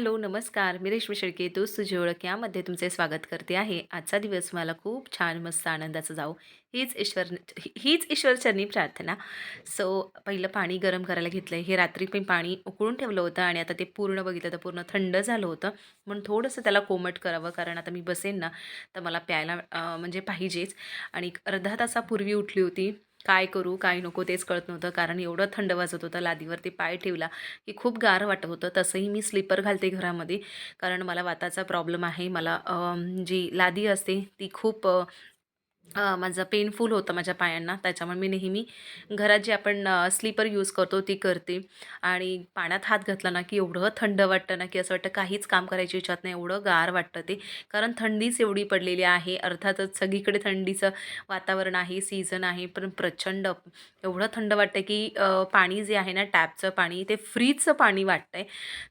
Hello नमस्कार. मी रेश्मी शेळके तूच तुझी ओळख यामध्ये तुमचे स्वागत करते आहे. आजचा दिवस मला खूप छान मस्त आनंदाचा जाऊ हीच ईश्वर हीच ईश्वरचरणी प्रार्थना. सो पहिलं पाणी गरम करायला घेतलं आहे हे रात्री मी पाणी उकळून ठेवलं होतं आणि आता ते पूर्ण बघितलं तर पूर्ण थंड झालं होतं. म्हणून थोडंसं त्याला कोमट करावं कारण आता मी बसेन ना तर मला प्यायला म्हणजे पाहिजेच. आणि अर्धा तासापूर्वी उठली होती. काय करू काय नको तेच कळत नव्हतं. कारण एवढं थंड वाजत होतं लादीवरती पाय ठेवला की खूप गार वाटत होतं. तसंही मी स्लीपर घालते घरामध्ये. कारण मला वाताचा प्रॉब्लेम आहे. मला जी लादी असते ती खूप माझं पेनफुल होतं माझ्या पायांना. त्याच्यामुळे मी नेहमी घरात जे आपण स्लीपर यूज करतो ती करते. आणि पाण्यात हात घातला ना की एवढं थंड वाटतं ना की असं वाटतं काहीच काम करायची इच्छात नाही. एवढं गार वाटतं ते. कारण थंडीच एवढी पडलेली आहे. अर्थातच सगळीकडे थंडीचं वातावरण आहे सीझन आहे. पण प्रचंड एवढं थंड वाटतं की पाणी जे आहे ना टॅपचं पाणी ते फ्रीजचं पाणी वाटतं आहे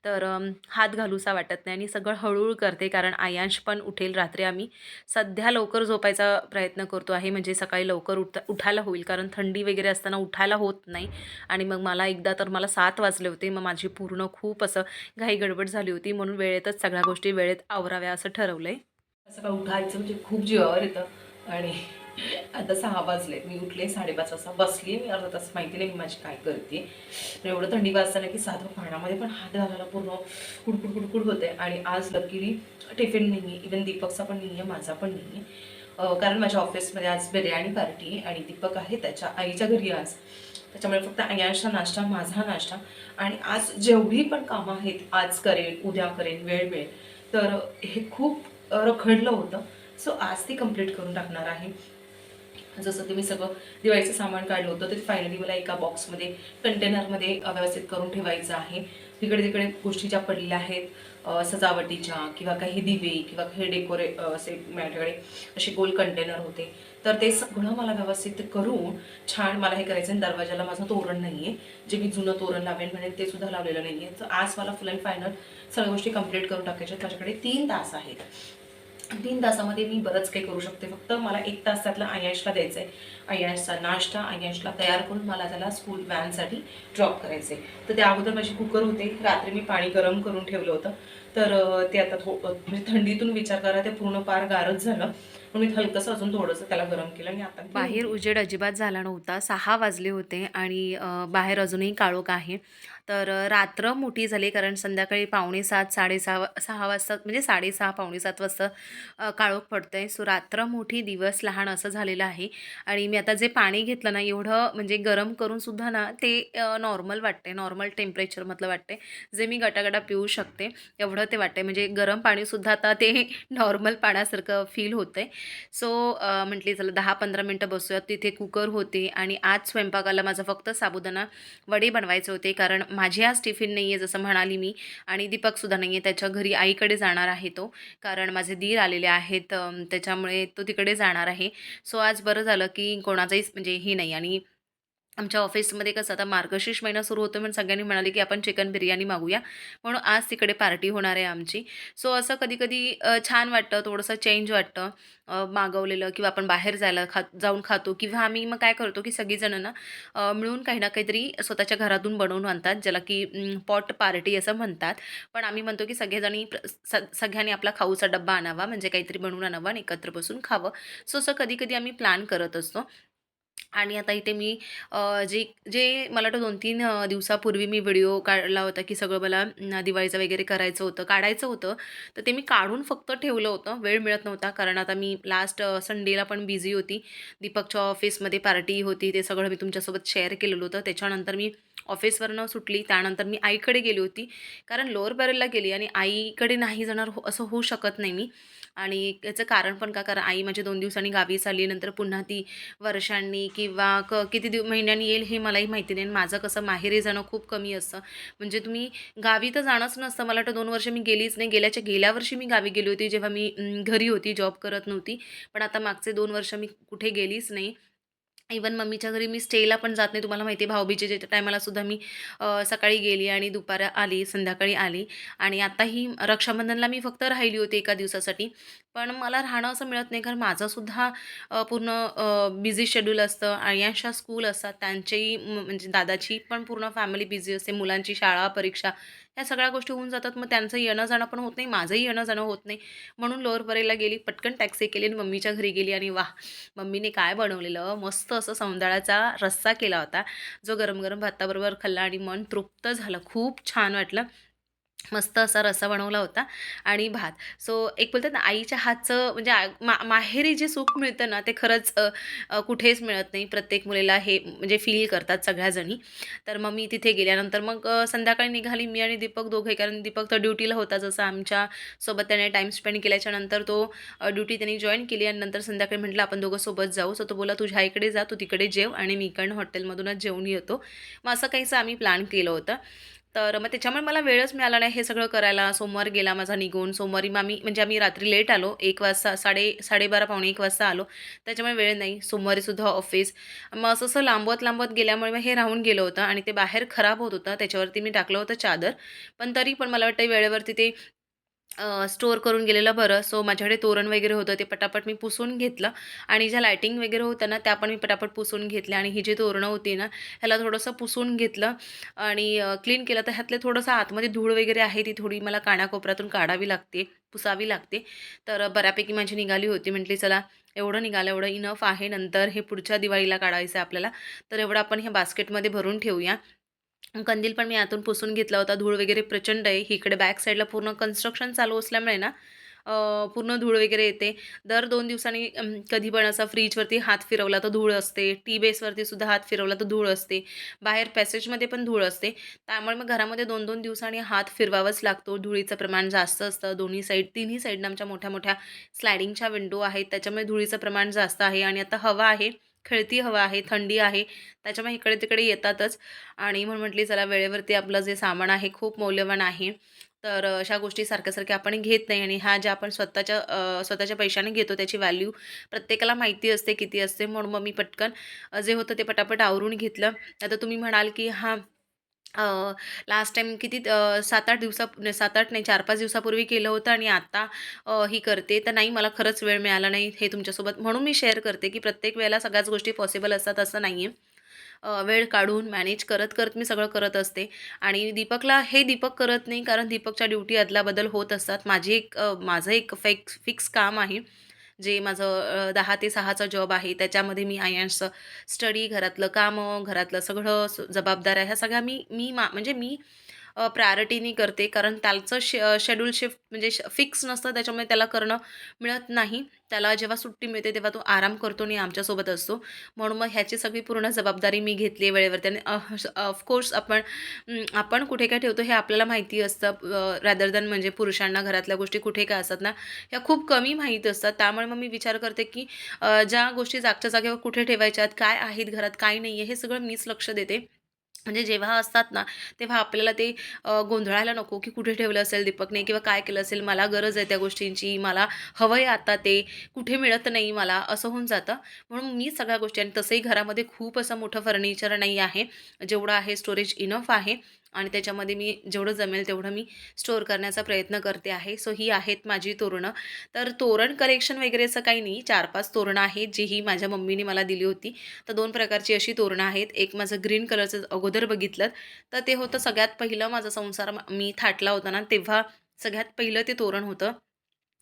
तर हात घालूसा वाटत नाही आणि सगळं हळूहळू करते. कारण आयांश पण उठेल. रात्री आम्ही सध्या लवकर झोपायचा प्रयत्न करतो आहे म्हणजे सकाळी लवकर उठ उठायला होईल. कारण थंडी वगैरे असताना उठायला होत नाही. आणि मग मला एकदा तर मला सात वाजले होते. मग माझी पूर्ण खूप असं घाई गडबड झाली होती. म्हणून वेळेतच सगळ्या गोष्टी वेळेत आवराव्या असं ठरवलं आहे सकाळ उठायचं म्हणजे खूप जीवावर येतं. आणि आता सहा वाजले. मी उठले साडेपाच वाजता बसली. मी अर्धा तास माहिती नाही मी माझी काय करते. एवढं थंडी वाजताना की साधं पाण्यामध्ये पण हात घालायला पूर्ण कुडकुड कुडकुड होते आणि आज लकीली टिफिन नाही आहे. इवन दीपकचा पण नाही आहे माझा पण नाही आहे. कारण माझ्या ऑफिसमध्ये आज बिर्याणी पार्टी आहे आणि दीपक आहे त्याच्या आईच्या घरी आज. त्याच्यामुळे फक्त आयाचा नाश्ता माझा नाश्ता. आणि आज जेवढी पण कामं आहेत आज करेन उद्या करेन वेळ मिळेल. तर हे खूप रखडलं होतं. सो आज ती कंप्लीट करून टाकणार आहे. जसं की मी सगळं दिवाळीचं सामान काढलं होतं ते फायनली मला एका बॉक्समध्ये कंटेनरमध्ये व्यवस्थित करून ठेवायचं आहे. तिकडे तिकडे गोष्टी ज्या पडलेल्या आहेत सजावटीच्या किंवा काही दिवे किंवा काही डेकोरे असे माझ्याकडे असे गोल कंटेनर होते. तर ते सगळं मला व्यवस्थित करून छान मला हे करायचं दरवाजाला माझं तोरण नाही आहे जे मी जुनं तोरण लावेन म्हणजे ते सुद्धा लावलेलं नाही आहे तर आज मला फुल अँड फायनल सगळ्या गोष्टी कंप्लीट करून टाकायच्या त्याच्याकडे माझ्याकडे तीन तास आहेत. तीन तासामध्ये मी बरंच काही करू शकते. फक्त मला एक तास त्यातला आयांशला द्यायचं आहे आयांशचा नाश्ता आयांशला तयार करून मला त्याला स्कूल व्हॅनसाठी ड्रॉप करायचं आहे तर त्या अगोदर माझी कुकर होते. रात्री मी पाणी गरम करून ठेवलं होतं. तर ते आता थो म्हणजे थंडीतून विचार करा ते पूर्ण पार गारच झालं. मी हलकंसं अजून थोडंसं त्याला गरम केलं आणि आता बाहेर उजेड अजिबात झाला नव्हता. सहा वाजले होते आणि बाहेर अजूनही काळोख आहे. तर रात्र मोठी झाली कारण संध्याकाळी पावणे सात साडेसहा वा- सहा वाजता म्हणजे साडेसहा पावणे सात वाजता काळोख पडतं आहे सो रात्र मोठी दिवस लहान असं झालेलं आहे. आणि मी आता जे पाणी घेतलं ना एवढं म्हणजे गरम करूनसुद्धा ना ते नॉर्मल वाटते नॉर्मल टेम्परेचरमधलं वाटते जे मी गटागटा पिऊ शकते एवढं ते वाटते म्हणजे गरम पाणीसुद्धा आता ते नॉर्मल पाण्यासारखं फील होतं आहे सो म्हटली चला दहा पंधरा मिनटं बसूयात. तिथे कुकर होते आणि आज स्वयंपाकाला माझं फक्त साबुदाणा वडे बनवायचे होते. कारण माझी आज टिफिन नाही आहे जसं म्हणाली मी. आणि दीपकसुद्धा नाही आहे त्याच्या घरी आईकडे जाणार आहे तो. कारण माझे दीर आलेले आहेत त्याच्यामुळे तो तिकडे जाणार आहे. सो आज बरं झालं की कोणाचाहीच म्हणजे हे नाही. आणि आमच्या ऑफिसमध्ये कसं आता मार्गशीर्ष महिना सुरू होतो म्हणून सगळ्यांनी म्हणाले की आपण चिकन बिर्याणी मागूया. म्हणून आज तिकडे पार्टी होणार आहे आमची. सो असं कधी कधी छान वाटतं थोडंसं चेंज वाटतं मागवलेलं किंवा आपण बाहेर जायला खा जाऊन खातो किंवा आम्ही मग काय करतो की सगळीजणं ना मिळून काही ना काहीतरी स्वतःच्या घरातून बनवून आणतात ज्याला की पॉट पार्टी असं म्हणतात. पण आम्ही म्हणतो की सगळेजणी स सगळ्यांनी आपला खाऊचा डब्बा आणावा म्हणजे काहीतरी बनवून आणावा आणि एकत्र बसून खावं. सो असं कधी कधी आम्ही प्लॅन करत असतो. आणि आता इथे मी जे जे मला वाटतं दोन तीन दिवसापूर्वी मी व्हिडिओ काढला होता की सगळं मला दिवाळीचं वगैरे करायचं होतं काढायचं होतं. तर ते मी काढून फक्त ठेवलं होतं वेळ मिळत नव्हता. कारण आता मी लास्ट संडेला पण बिझी होती. दीपकच्या ऑफिसमध्ये पार्टी होती ते सगळं मी तुमच्यासोबत शेअर केलेलं होतं. त्याच्यानंतर मी ऑफिसवरनं सुटली. त्यानंतर मी आईकडे गेली होती. कारण लोअर बॅरेलला गेली आणि आईकडे नाही जाणार हो असं होऊ शकत नाही मी. आणि याचं कारण पण का? कारण आई माझ्या दोन दिवसांनी गावीच आली नंतर पुन्हा ती वर्षांनी किंवा क किती दिव महिन्यांनी येईल हे मलाही माहिती नाही आणि माझं कसं माहेरी जाणं खूप कमी असतं. म्हणजे तुम्ही गावी तर जाणंच नसतं. मला वाटतं दोन वर्ष मी गेलीच नाही. गेल्याच्या गेल्या वर्षी मी गावी गेली होती जेव्हा मी घरी होती जॉब करत नव्हती. पण आता मागचे दोन वर्ष मी कुठे गेलीच नाही. इवन मम्मीच्या घरी मी स्टेला पण जात नाही. तुम्हाला माहिती आहे भाऊबीजेच्या टायमाला सुद्धा मी सकाळी गेली आणि दुपार आली संध्याकाळी आली. आणि आताही रक्षाबंधनला मी फक्त राहिली होती एका दिवसासाठी. पण मला राहणं असं मिळत नाही. कारण माझंसुद्धा पूर्ण बिझी शेड्यूल असतं. आणि अशा स्कूल असतात त्यांचेही म्हणजे दादाची पण पूर्ण फॅमिली बिझी असते. मुलांची शाळा परीक्षा ह्या सगळ्या गोष्टी होऊन जातात. मग त्यांचं येणं जाणं पण होत नाही माझंही येणं जाणं होत नाही. म्हणून लोअर परेला गेली पटकन टॅक्सी केली आणि मम्मीच्या घरी गेली आणि वाह! मम्मीने काय बनवलेलं? मस्त असं सौंदाळाचा रस्सा केला होता. जो गरम गरम भाताबरोबर खाल्ला आणि मन तृप्त झालं. खूप छान वाटलं. मस्त असा रस्सा बनवला होता आणि भात. सो एक बोलतात ना आईच्या हातचं म्हणजे आ- मा माहेरी जे सुख मिळतं ना ते खरंच कुठेच मिळत नाही. प्रत्येक मुलीला हे म्हणजे फील करतात सगळ्याजणी. तर मग मी तिथे गेल्यानंतर मग संध्याकाळी निघाली. मी आणि दीपक दोघे कारण दीपक तर ड्युटीला होता जसं आमच्यासोबत त्याने टाईम स्पेंड केल्याच्यानंतर तो ड्युटी त्यांनी जॉईन केली आणि नंतर संध्याकाळी म्हटलं आपण दोघं सोबत जाऊ. सो तो बोला तुझ्या इकडे जा तू तिकडे जेव आणि मी इकडनं हॉटेलमधूनच जेवून येतो. मग असं काहीसं आम्ही प्लॅन केलं होतं. तर मग त्याच्यामुळे मला वेळच मिळाला नाही हे सगळं करायला. सोमवार गेला माझा निघून. सोमवारी मग आम्ही म्हणजे आम्ही रात्री लेट आलो. एक वाजता साडे साडेबारा पावणे एक वाजता आलो. त्याच्यामुळे वेळ नाही. सोमवारीसुद्धा ऑफिस मग असं असं लांबवत लांबवत गेल्यामुळे मग हे राहून गेलं होतं आणि ते बाहेर खराब होत होतं. त्याच्यावरती मी टाकलं होतं चादर. पण तरी पण मला वाटतं वेळेवरती ते स्टोअर करून गेलेलं बरं. सो माझ्याकडे तोरण वगैरे होतं ते पटापट मी पुसून घेतलं. आणि ज्या लायटिंग वगैरे होतं ना त्या पण मी पटापट पुसून घेतल्या. आणि ही जी तोरणं होती ना ह्याला थोडंसं पुसून घेतलं. आणि क्लीन केलं. तर ह्यातले थोडंसं आतमध्ये धूळ वगैरे आहे ती थोडी मला कानाकोपऱ्यातून काढावी लागते पुसावी लागते. तर बऱ्यापैकी माझी निघाली होती. म्हटली चला एवढं निघालं एवढं इनफ आहे. नंतर हे पुढच्या दिवाळीला काढायचं आहे आपल्याला. तर एवढं आपण ह्या बास्केटमध्ये भरून ठेवूया. कंदील पण मी आतून पुसून घेतला होता. धूळ वगैरे प्रचंड आहे. इकडे बॅक साईडला पूर्ण कन्स्ट्रक्शन चालू असल्यामुळे ना पूर्ण धूळ वगैरे येते. दर दोन दिवसांनी कधी पण असा फ्रीजवरती हात फिरवला तर धूळ असते. टी बेसवरती सुद्धा हात फिरवला तर धूळ असते. बाहेर पॅसेजमध्ये पण धूळ असते. त्यामुळे मग घरामध्ये दोन दोन दिवसांनी हात फिरवावाच लागतो. धुळीचं प्रमाण जास्त असतं. दोन्ही साईड तिन्ही साईडनं आमच्या मोठ्या मोठ्या स्लायडिंगच्या विंडो आहेत. त्याच्यामुळे धुळीचं प्रमाण जास्त आहे. आणि आता हवा आहे. खेळती हवा आहे थंडी आहे त्याच्यामुळे इकडे तिकडे येतातच. आणि म्हणून म्हटली चला वेळेवरती आपलं जे सामान आहे खूप मौल्यवान आहे. तर अशा गोष्टी सारख्या सारख्या आपण घेत नाही आणि ह्या ज्या आपण स्वतःच्या स्वतःच्या पैशाने घेतो त्याची व्हॅल्यू प्रत्येकाला माहिती असते किती असते. म्हणून मग मी पटकन जे होतं ते पटापट आवरून घेतलं. आता तुम्ही म्हणाल की हां लास्ट टाईम किती सात आठ दिवसा सात आठ नाही चार पाच दिवसापूर्वी केलं होतं आणि आत्ता ही करते. तर नाही मला खरंच वेळ मिळाला नाही हे तुमच्यासोबत. म्हणून मी शेअर करते की प्रत्येक वेळेला सगळ्याच गोष्टी पॉसिबल असतात असं नाही आहे वेळ काढून मॅनेज करत करत मी सगळं करत असते. आणि दीपकला हे दीपक करत नाही कारण दीपकच्या ड्युटी अदलाबदल होत असतात. माझी एक माझं एक फेक्स फिक्स काम आहे. जे माझं दहा ते सहाचा जॉब आहे त्याच्यामध्ये मी आयांचं स्टडी घरातलं कामं घरातलं सगळं जबाबदाऱ्या ह्या सगळ्या मी मी मा म्हणजे मी प्रायोरिटीनी करते. कारण त्याचं शे शेड्यूल शिफ्ट म्हणजे फिक्स नसतं. त्याच्यामुळे त्याला करणं मिळत नाही. त्याला जेव्हा सुट्टी मिळते तेव्हा तो आराम करतो आणि आमच्यासोबत असतो. म्हणून मग ह्याची सगळी पूर्ण जबाबदारी मी घेतली आहे वेळेवरती. आणि ऑफकोर्स आपण आपण कुठे काय ठेवतो हे आपल्याला माहिती असतं. रॅदर दॅन म्हणजे पुरुषांना घरातल्या गोष्टी कुठे काय असतात ना ह्या खूप कमी माहीत असतात. त्यामुळे मग मी विचार करते की ज्या गोष्टी जागच्या जागेवर कुठे ठेवायच्या आहेत काय आहेत घरात काय नाही आहे हे सगळं मीच लक्ष देते. म्हणजे जेव्हा असतात ना तेव्हा आपल्याला ते गोंधळायला नको की कुठे ठेवलं असेल दीपकने किंवा काय केलं असेल मला गरज आहे त्या गोष्टींची मला हवं आहे आता ते कुठे मिळत नाही मला असं होऊन जातं. म्हणून मी सगळ्या गोष्टी आणि तसंही घरामध्ये खूप असं मोठं फर्निचर नाही आहे जेवढं आहे स्टोरेज इनफ आहे. आणि त्याच्यामध्ये मी जेवढं जमेल तेवढं मी स्टोअर करण्याचा प्रयत्न करते आहे. सो ही आहेत माझी तोरणं. तर तोरण कलेक्शन वगैरे असं काही नाही. चार पाच तोरणं आहेत जी ही माझ्या मम्मीने मला दिली होती. तर दोन प्रकारची अशी तोरणं आहेत. एक माझं ग्रीन कलरचं अगोदर बघितलं. तर ते होतं सगळ्यात पहिलं माझा संसार मी थाटला होता ना तेव्हा सगळ्यात पहिलं ते तोरण होतं.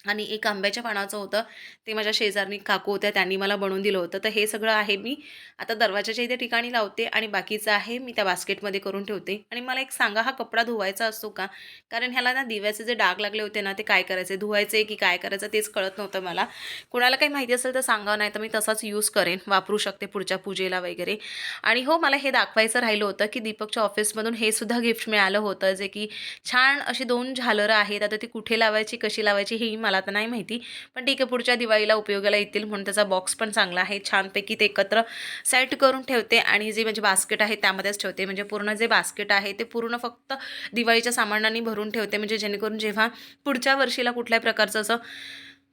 आणि एक आंब्याच्या पानाचं होतं ते माझ्या शेजारनी काकू होत्या त्यांनी मला बनवून दिलं होतं. तर हे सगळं आहे मी आता दरवाजाच्या इथे ठिकाणी लावते आणि बाकीचं आहे मी त्या बास्केटमध्ये करून ठेवते. आणि मला एक सांगा हा कपडा धुवायचा असतो का? कारण ह्याला ना दिव्याचे जे डाग लागले होते ना ते काय करायचे? धुवायचे की काय करायचं तेच कळत नव्हतं मला. कुणाला काही माहिती असेल तर सांगा नाही तर मी तसाच यूज करेन वापरू शकते पुढच्या पूजेला वगैरे. आणि हो मला हे दाखवायचं राहिलं होतं की दीपकच्या ऑफिसमधून हे सुद्धा गिफ्ट मिळालं होतं. जे की छान अशी दोन झालरं आहेत. आता ती कुठे लावायची कशी लावायची हेही मला तर नाही माहिती. पण ठीक आहे पुढच्या दिवाळीला उपयोगाला येतील म्हणून त्याचा बॉक्स पण चांगला आहे. छानपैकी ते एकत्र सेट करून ठेवते आणि जे म्हणजे बास्केट आहे त्यामध्येच ठेवते. म्हणजे पूर्ण जे बास्केट आहे ते पूर्ण फक्त दिवाळीच्या सामानांनी भरून ठेवते. म्हणजे जेणेकरून जेव्हा पुढच्या वर्षीला कुठल्याही प्रकारचं असं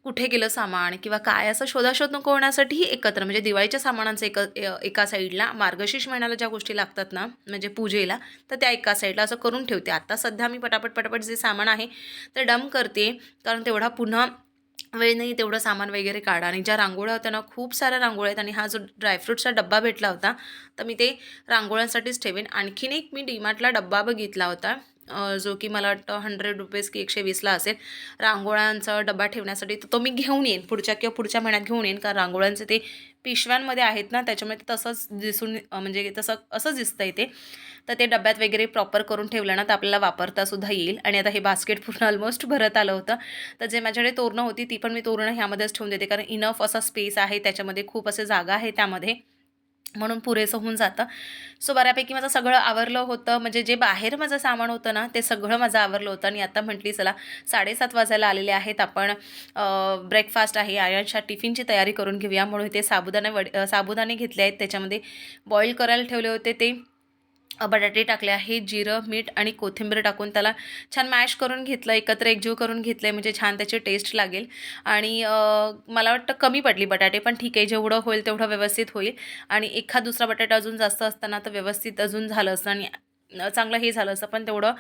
कुठे गेलं सामान किंवा काय असं शोधाशोध नको होण्यासाठी एकत्र म्हणजे दिवाळीच्या सामानांचं एक एका साईडला मार्गशीर्ष महिन्याला ज्या गोष्टी लागतात ना म्हणजे पूजेला तर त्या एका साईडला असं करून ठेवते. आता सध्या मी पटापट पटापट जे सामान आहे ते डम करते कारण तेवढा पुन्हा वेळ नाही तेवढं सामान वगैरे काढा. आणि ज्या रांगोळ्या होत्या ना खूप साऱ्या रांगोळ्या आहेत आणि हा जो ड्रायफ्रूटचा डब्बा भेटला होता तर मी ते रांगोळ्यांसाठीच ठेवेन. आणखीन एक मी डीमार्टला डब्बा बघितला होता जो की मला वाटतं हंड्रेड रुपीज की एकशे वीसला असेल. रांगोळ्यांचा डबा ठेवण्यासाठी तर तो मी घेऊन येईन पुढच्या किंवा पुढच्या महिन्यात घेऊन येईन. कारण रांगोळ्यांचे ते पिशव्यांमध्ये आहेत ना त्याच्यामुळे ते तसंच दिसून म्हणजे तसं असंच दिसतं ते. तर ते डब्यात वगैरे प्रॉपर करून ठेवलं ना तर आपल्याला वापरता सुद्धा येईल. आणि आता हे बास्केट पूर्ण ऑलमोस्ट भरत आलं होतं. तर जे माझ्याकडे तोरणं होती ती पण मी तोरणं ह्यामध्येच ठेवून देते. कारण इनफ असा स्पेस आहे त्याच्यामध्ये खूप असे जागा आहे त्यामध्ये. म्हणून पुरेसं होऊन जातं. सो बऱ्यापैकी माझं सगळं आवरलं होतं. म्हणजे जे बाहेर माझं सामान होतं ना ते सगळं माझं आवरलं होतं. आणि आता म्हटली चला साडेसात वाजायला आलेले आहेत. आपण ब्रेकफास्ट आहे. आयांच्या टिफिनची तयारी करून घेऊया. म्हणून ते साबुदाणे वड साबुदाणे घेतले आहेत. त्याच्यामध्ये बॉईल करायला ठेवले होते ते. बटाटे टाकले आहे जिरं मीठ आणि कोथिंबीर टाकून त्याला छान मॅश करून घेतलं एकत्र एकजीव करून घेतलं म्हणजे छान त्याची टेस्ट लागेल. आणि मला वाटतं कमी पडली बटाटे पण ठीक आहे जेवढं होईल तेवढं व्यवस्थित होईल. आणि एखाद दुसरा बटाटा अजून जास्त असताना तर व्यवस्थित अजून झालं असतं आणि चांगलं हे झालं असतं पण तेवढं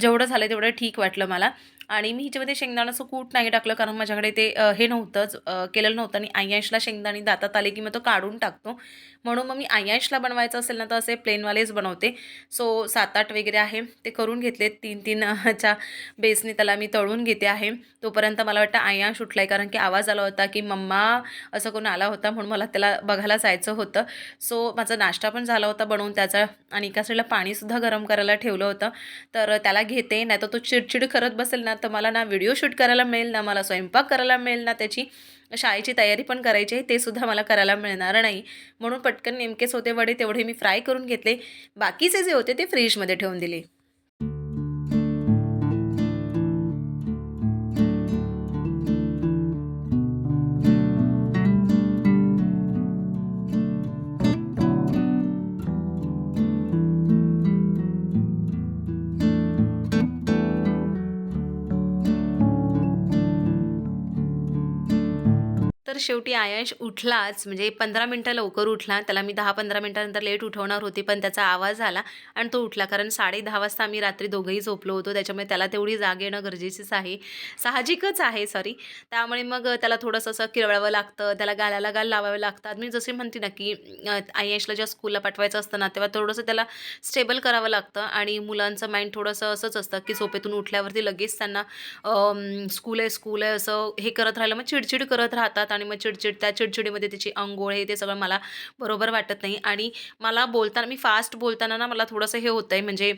जेवढं झालं तेवढं ठीक वाटलं मला. आणि मी हिच्यामध्ये शेंगदाण्याचं कूट नाही टाकलं कारण माझ्याकडे ते हे नव्हतंच केलेलं नव्हतं. आणि आयांशला शेंगदाणे दातात आले की मग तो काढून टाकतो. म्हणून मग मी आयांशला बनवायचं असेल ना तर असे प्लेनवालेच बनवते. सो सात आठ वगैरे आहे. ते करून घेतले तीन तीन च्या बेसने त्याला मी तळून घेते आहे. तोपर्यंत मला वाटतं आयांश उठला आहे कारण की आवाज आला होता की मम्मा असं कोण आला होता म्हणून मला त्याला बघायला जायचं होतं. सो माझा नाश्ता पण झाला होता बनवून त्याचा. आणि एका साईडला पाणीसुद्धा गरम करायला ठेवलं होतं. तर त्याला घेते नाही तर तो चिडचिड करत बसेल ना तर मला ना व्हिडिओ शूट करायला मिळेल ना मला स्वयंपाक करायला मिळेल ना त्याची शाळेची तयारी पण करायची आहे ते सुद्धा मला करायला मिळणार नाही. म्हणून पटकन नेमकेच होते वडे तेवढे मी फ्राय करून घेतले. बाकीचे जे होते ते फ्रीजमध्ये ठेवून दिले. शेवटी आयश उठलाच म्हणजे पंधरा मिनटं लवकर उठला. त्याला मी दहा पंधरा मिनटानंतर लेट उठवणार होती पण त्याचा आवाज आला आणि तो उठला. कारण साडे दहा वाजता आम्ही रात्री दोघंही झोपलो होतो. त्याच्यामुळे त्याला तेवढी जाग येणं गरजेचीच आहे. साहजिकच आहे सॉरी त्यामुळे मग त्याला थोडंसं असं किरवावं लागतं. त्याला गालाला गाल लावावे लागतात. मी जसे म्हणते ना की आयशला जेव्हा स्कूलला पाठवायचं असतं ना तेव्हा थोडंसं त्याला स्टेबल करावं लागतं आणि मुलांचं माइंड थोडंसं असंच असतं की झोपेतून उठल्यावरती लगेच त्यांना स्कूल आहे स्कूल आहे असं हे करत राहिलं. मग चिडचिड करत राहतात आणि मग चिडचिड त्या चिडचिडीमध्ये त्याची अंघोळ हे ते सगळं मला बरोबर वाटत नाही. आणि मला बोलताना मी फास्ट बोलताना ना मला थोडंसं हे होतं आहे म्हणजे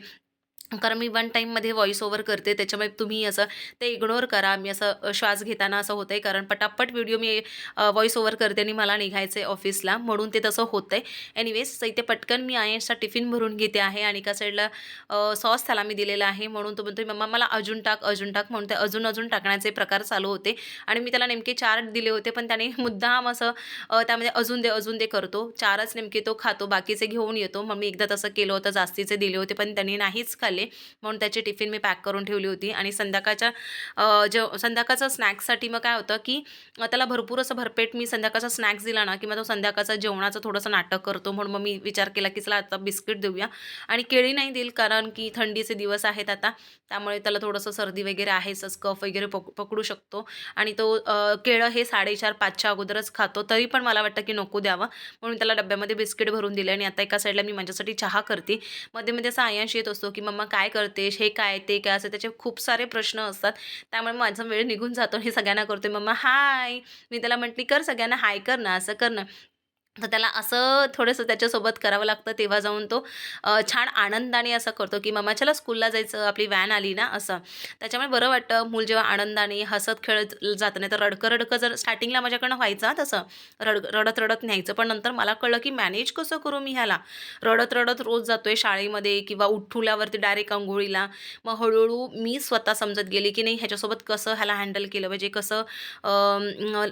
कारण मी वन टाईममध्ये व्हॉईस ओव्हर करते त्याच्यामुळे तुम्ही असं ते इग्नोर करा. मी असं श्वास घेताना असं होतं आहे कारण पटापट व्हिडिओ मी व्हॉईस ओव्हर करते आणि मला निघायचं आहे ऑफिसला म्हणून ते तसं होतं आहे एनिवेज तर इथे पटकन मी आयन्सचा टिफिन भरून घेते आहे आणि एका साईडला सॉस त्याला मी दिलेला आहे. म्हणून तो म्हणतो मम्मा मला अजून टाक अजून टाक. म्हणून ते अजून अजून टाकण्याचे प्रकार चालू होते. आणि मी त्याला नेमके चार दिले होते पण त्याने मुद्दाम असं त्यामध्ये अजून दे अजून दे करतो. चारच नेमके तो खातो बाकीचे घेऊन येतो. मग मी एकदा तसं केलं होतं जास्तीचे दिले होते पण त्यांनी नाहीच खाल्ले. म्हणून त्याची टिफिन मी पॅक करून ठेवली होती. आणि संध्याकाळच्या जेव संध्याकाळचं स्नॅक्ससाठी मग काय होतं की त्याला भरपूर असं भरपेट मी संध्याकाळचा स्नॅक्स दिला ना की मग तो संध्याकाळचा जेवणाचं थोडंसं नाटक करतो. म्हणून मग मी विचार केला की चला आता बिस्किट देऊया. आणि केळी नाही देईल कारण की थंडीचे दिवस आहेत आता. त्यामुळे त्याला थोडंसं सर्दी वगैरे आहेच कफ वगैरे पक पकडू शकतो. आणि तो केळं हे साडेचार पाचच्या अगोदरच खातो. तरी पण मला वाटतं की नको द्यावं. म्हणून त्याला डब्यामध्ये बिस्किट भरून दिले. आणि आता एका साईडला मी माझ्यासाठी चहा करते. मध्ये मध्ये असा आयांश येत असतो की मम्मा काय करतेस हे काय ते काय असं त्याचे खूप सारे प्रश्न असतात. त्यामुळे माझा वेळ निघून जातो हे सगळ्यांना करते मम्मा हाय. मी त्याला म्हटली कर सगळ्यांना हाय कर ना असं कर ना. तर त्याला असं थोडंसं त्याच्यासोबत करावं लागतं तेव्हा जाऊन तो छान आनंदाने असं करतो की मामा चला स्कूलला जायचं आपली व्हॅन आली ना असं. त्याच्यामुळे बरं वाटतं मूल जेव्हा आनंदाने हसत खेळत जातं नाही तर रडकं रडकं जर स्टार्टिंगला माझ्याकडनं व्हायचं तसं. रड रडत रडत न्यायचं. पण नंतर मला कळलं की मॅनेज कसं करू मी ह्याला? रडत रडत रोज जातो आहे शाळेमध्ये किंवा उठवल्यावरती डायरेक्ट अंघोळीला मग हळूहळू मी स्वतः समजत गेली की नाही ह्याच्यासोबत कसं ह्याला हँडल केलं पाहिजे? कसं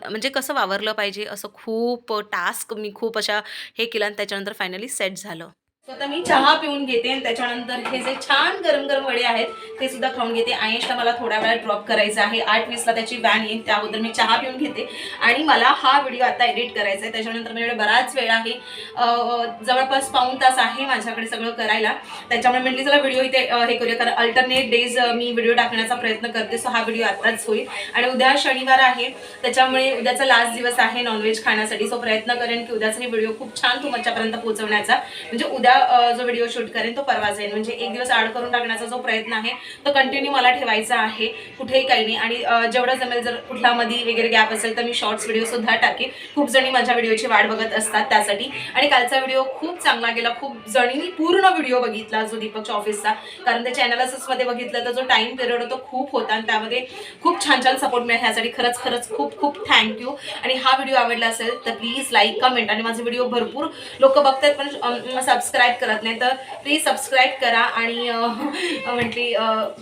म्हणजे कसं वावरलं पाहिजे? असं खूप टास्क मी खूप अशा हे केलं आणि त्याच्यानंतर फायनली सेट झालं. आता मी चहा पिऊन घेते आणि त्याच्यानंतर हे जे छान गरम गरम वडे आहेत ते सुद्धा खाऊन घेते. आयशला मला थोड्या वेळात ड्रॉप करायचं आहे. आठ वीसला त्याची व्हॅन येईल त्याबद्दल मी चहा पिऊन घेते. आणि मला हा व्हिडिओ आता एडिट करायचा आहे. त्याच्यानंतर माझ्याकडे बराच वेळ आहे. जवळपास पाऊण तास आहे माझ्याकडे सगळं करायला. त्याच्यामुळे म्हटली चला व्हिडिओ इथे हे करूया. कारण अल्टरनेट डेज मी व्हिडिओ टाकण्याचा प्रयत्न करते. सो हा व्हिडिओ आताच होईल. आणि उद्या शनिवार आहे. त्याच्यामुळे उद्याचा लास्ट दिवस आहे नॉनव्हेज खाण्यासाठी. सो प्रयत्न करेन की उद्याचा हे व्हिडिओ खूप छान तुमच्यापर्यंत पोहोचवण्याचा. म्हणजे उद्या जो व्हिडिओ शूट करेन तो परवा जाईल म्हणजे एक दिवस आड करून टाकण्याचा जो प्रयत्न आहे तो कंटिन्यू मला ठेवायचा आहे. कुठेही काही नाही. आणि जेवढं जमेल जर कुठला मधी वगैरे गॅप असेल तर मी शॉर्ट्स व्हिडिओसुद्धा टाकेन. खूप जणी माझ्या व्हिडिओची वाट बघत असतात त्यासाठी. आणि कालचा व्हिडिओ खूप चांगला गेला. खूप जणींनी पूर्ण व्हिडिओ बघितला जो दीपकच्या ऑफिसचा कारण त्या चॅनलसमध्ये बघितलं तर जो टाइम पिरियड तो खूप होता. आणि त्यामध्ये खूप छान छान सपोर्ट मिळेल. ह्यासाठी खरंच खरंच खूप खूप थँक्यू आणि हा व्हिडिओ आवडला असेल तर प्लीज लाईक कमेंट आणि माझे व्हिडिओ भरपूर लोक बघतात पण सबस्क्राईब करत नाही तर प्लीज सबस्क्राईब करा आणि म्हटली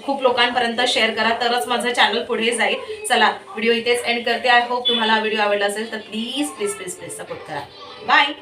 खूप लोकांपर्यंत शेअर करा. तरच माझं चॅनल पुढे जाईल. चला व्हिडिओ इथेच एंड करते. आय होप तुम्हाला व्हिडिओ आवडला असेल तर please please please please support करा. बाय